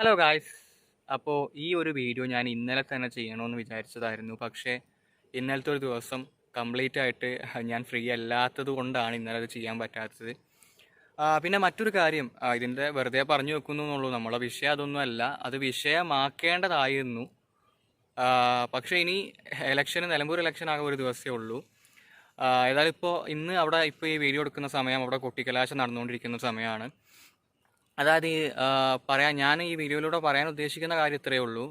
Hello guys അപ്പോൾ ഈ ഒരു വീഡിയോ ഞാൻ ഇന്നലെ തന്നെ ചെയ്യണമെന്ന് വിചാരിച്ചതായിരുന്നു. പക്ഷേ ഇന്നലത്തെ ഒരു ദിവസം കംപ്ലീറ്റ് ആയിട്ട് ഞാൻ ഫ്രീ അല്ലാത്തത് കൊണ്ടാണ് ഇന്നലെ അത് ചെയ്യാൻ പറ്റാത്തത്. പിന്നെ മറ്റൊരു കാര്യം ഇതിന്റെ വെറുതെ പറഞ്ഞു വെക്കുന്നു എന്നുള്ളൂ. നമ്മളെ വിഷയം അതൊന്നുമല്ല അത് വിഷയമാക്കേണ്ടതായിരുന്നു. പക്ഷേ ഇനി ഇലക്ഷന് നിലമ്പൂർ ഇലക്ഷൻ ആകെ ഒരു ദിവസമേ ഉള്ളൂ. ഏതായാലും ഇപ്പോൾ ഇന്ന് അവിടെ ഇപ്പോൾ ഈ വീഡിയോ എടുക്കുന്ന സമയം അവിടെ കൊട്ടിക്കലാശം നടന്നുകൊണ്ടിരിക്കുന്ന സമയമാണ്. അതായത് ഈ, പറയാൻ ഞാൻ ഈ വീഡിയോയിലൂടെ പറയാൻ ഉദ്ദേശിക്കുന്ന കാര്യം ഇത്രയേ ഉള്ളൂ.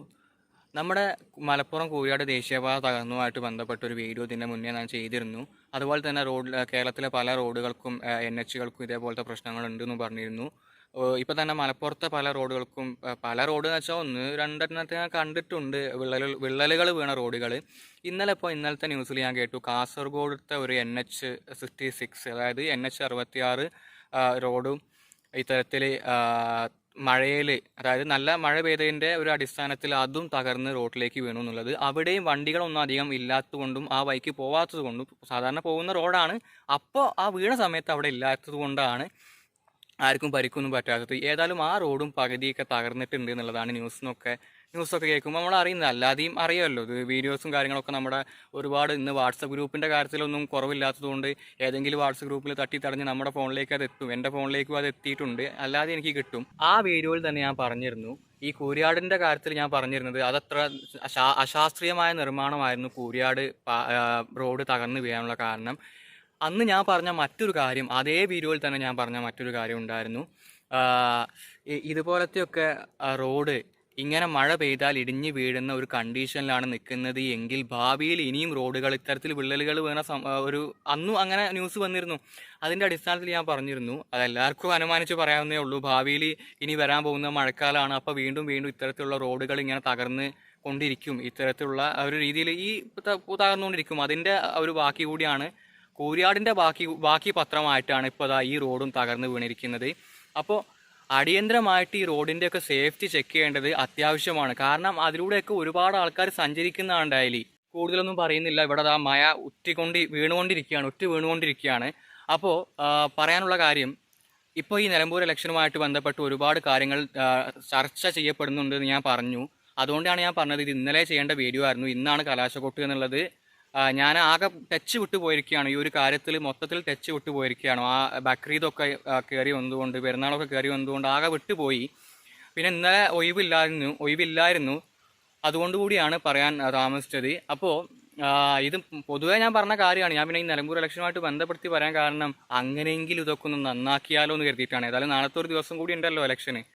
നമ്മുടെ മലപ്പുറം കൂരിയാട് ദേശീയപാത തകർന്നുമായിട്ട് ബന്ധപ്പെട്ട ഒരു വീഡിയോ ഇതിന്റെ മുന്നേ ഞാൻ ചെയ്തിരുന്നു. അതുപോലെ തന്നെ റോഡ് കേരളത്തിലെ പല റോഡുകൾക്കും എൻ എച്ചുകൾക്കും ഇതേപോലത്തെ പ്രശ്നങ്ങളുണ്ടെന്ന് പറഞ്ഞിരുന്നു. ഇപ്പോൾ തന്നെ മലപ്പുറത്തെ പല റോഡുകൾക്കും പല റോഡ് എന്ന് വെച്ചാൽ ഒന്ന് രണ്ടെണ്ണത്തെ ഞാൻ കണ്ടിട്ടുണ്ട്. വിള്ളലുകൾ വിള്ളലുകൾ വീണ റോഡുകൾ. ഇന്നലെ ഇപ്പോൾ ഇന്നലത്തെ ന്യൂസിൽ ഞാൻ കേട്ടു കാസർഗോഡത്തെ ഒരു എൻ എച്ച് സിക്സ്റ്റി സിക്സ് അതായത് എൻ എച്ച് അറുപത്തിയാറ് റോഡും ഇത്തരത്തിൽ മഴയിൽ അതായത് നല്ല മഴ പെയ്തതിന്റെ ഒരു അടിസ്ഥാനത്തിൽ അതും തകർന്ന് റോഡിലേക്ക് വീണു എന്നുള്ളത്. അവിടെയും വണ്ടികളൊന്നും അധികം ഇല്ലാത്തതുകൊണ്ടും ആ ബൈക്ക് പോവാത്തതുകൊണ്ടും സാധാരണ പോകുന്ന റോഡാണ്. അപ്പോൾ ആ വീണ സമയത്ത് അവിടെ ഇല്ലാത്തത് കൊണ്ടാണ് ആർക്കും പരിക്കൊന്നും പറ്റാത്തത്. ഏതായാലും ആ റോഡും പകുതിയൊക്കെ തകർന്നിട്ടുണ്ട് എന്നുള്ളതാണ് ന്യൂസിനൊക്കെ ന്യൂസൊക്കെ കേൾക്കുമ്പോൾ നമ്മൾ അറിയുന്നത് അല്ലാതെയും അറിയാമല്ലോ. ഇത് വീഡിയോസും കാര്യങ്ങളൊക്കെ നമ്മുടെ ഒരുപാട് ഇന്ന് വാട്സപ്പ് ഗ്രൂപ്പിന്റെ കാര്യത്തിലൊന്നും കുറവില്ലാത്തതുകൊണ്ട് ഏതെങ്കിലും വാട്സപ്പ് ഗ്രൂപ്പിൽ തട്ടി തടഞ്ഞ് നമ്മുടെ ഫോണിലേക്ക് അത് എത്തും. എന്റെ ഫോണിലേക്കും അത് എത്തിയിട്ടുണ്ട്. അല്ലാതെ എനിക്ക് കിട്ടും. ആ വീഡിയോയിൽ തന്നെ ഞാൻ പറഞ്ഞിരുന്നു. ഈ കൂരിയാടിന്റെ കാര്യത്തിൽ ഞാൻ പറഞ്ഞിരുന്നത് അതത്ര അശാസ്ത്രീയമായ നിർമ്മാണമായിരുന്നു കൂരിയാട് റോഡ് തകർന്നു വീഴാനുള്ള കാരണം. അന്ന് ഞാൻ പറഞ്ഞ മറ്റൊരു കാര്യം അതേ വീഡിയോയിൽ തന്നെ ഞാൻ പറഞ്ഞ മറ്റൊരു കാര്യം ഉണ്ടായിരുന്നു. ഇതുപോലത്തെയൊക്കെ റോഡ് ഇങ്ങനെ മഴ പെയ്താൽ ഇടിഞ്ഞു വീഴുന്ന ഒരു കണ്ടീഷനിലാണ് നിൽക്കുന്നത്. എങ്കിൽ ഭാവിയിൽ ഇനിയും റോഡുകൾ ഇത്തരത്തിൽ വിള്ളലുകൾ വീണ ഒരു അന്നും അങ്ങനെ ന്യൂസ് വന്നിരുന്നു. അതിന്റെ അടിസ്ഥാനത്തിൽ ഞാൻ പറഞ്ഞിരുന്നു. അതെല്ലാവർക്കും അനുമാനിച്ച് പറയാവുന്നേ ഉള്ളൂ. ഭാവിയിൽ ഇനി വരാൻ പോകുന്ന മഴക്കാലമാണ്. അപ്പോൾ വീണ്ടും വീണ്ടും ഇത്തരത്തിലുള്ള റോഡുകൾ ഇങ്ങനെ തകർന്ന് കൊണ്ടിരിക്കും. ഇത്തരത്തിലുള്ള ഒരു രീതിയിൽ ഈ തകർന്നുകൊണ്ടിരിക്കും. അതിന്റെ ഒരു ബാക്കി കൂടിയാണ് കൂരിയാടിന്റെ ബാക്കി ബാക്കി പത്രമായിട്ടാണ് ഇപ്പോൾ ഈ റോഡും തകർന്ന് വീണിരിക്കുന്നത്. അപ്പോൾ അടിയന്തരമായിട്ട് ഈ റോഡിന്റെയൊക്കെ സേഫ്റ്റി ചെക്ക് ചെയ്യേണ്ടത് അത്യാവശ്യമാണ്. കാരണം അതിലൂടെയൊക്കെ ഒരുപാട് ആൾക്കാർ സഞ്ചരിക്കുന്നതാണ് ഡയലി കൂടുതലൊന്നും പറയുന്നില്ല. ഇവിടെ ആ മഴ ഉറ്റിക്കൊണ്ട് വീണുകൊണ്ടിരിക്കുകയാണ് ഉറ്റി വീണുകൊണ്ടിരിക്കുകയാണ്. അപ്പോൾ പറയാനുള്ള കാര്യം ഇപ്പോൾ ഈ നിലമ്പൂർ ഇലക്ഷനുമായിട്ട് ബന്ധപ്പെട്ട് ഒരുപാട് കാര്യങ്ങൾ ചർച്ച ചെയ്യപ്പെടുന്നുണ്ടെന്ന് ഞാൻ പറഞ്ഞു. അതുകൊണ്ടാണ് ഞാൻ പറഞ്ഞത് ഇത് ഇന്നലെ ചെയ്യേണ്ട വീഡിയോ ആയിരുന്നു. ഇന്നാണ് കലാശക്കൊട്ട് എന്നുള്ളത്. ഞാൻ ആകെ ടച്ച് വിട്ടു പോയിരിക്കുകയാണ്. ഈ ഒരു കാര്യത്തിൽ മൊത്തത്തിൽ ടച്ച് വിട്ടു പോയിരിക്കുകയാണ്. ആ ബക്രീദൊക്കെ കയറി വന്നുകൊണ്ട് പെരുന്നാളൊക്കെ കയറി വന്നുകൊണ്ട് ആകെ വിട്ടുപോയി പിന്നെ ഇന്നലെ ഒഴിവില്ലായിരുന്നു ഒഴിവില്ലായിരുന്നു. അതുകൊണ്ടുകൂടിയാണ് പറയാൻ താമസിച്ചത്. അപ്പോൾ ഇത് പൊതുവേ ഞാൻ പറഞ്ഞ കാര്യമാണ്. ഞാൻ പിന്നെ ഈ നിലമ്പൂർ ഇലക്ഷനുമായിട്ട് ബന്ധപ്പെടുത്തി പറയാൻ കാരണം അങ്ങനെയെങ്കിലും ഇതൊക്കെ ഒന്ന് നന്നാക്കിയാലോ എന്ന് കരുതിയിട്ടാണ്. ഏതായാലും നാളത്തെ ഒരു ദിവസം കൂടി ഉണ്ടല്ലോ ഇലക്ഷന്.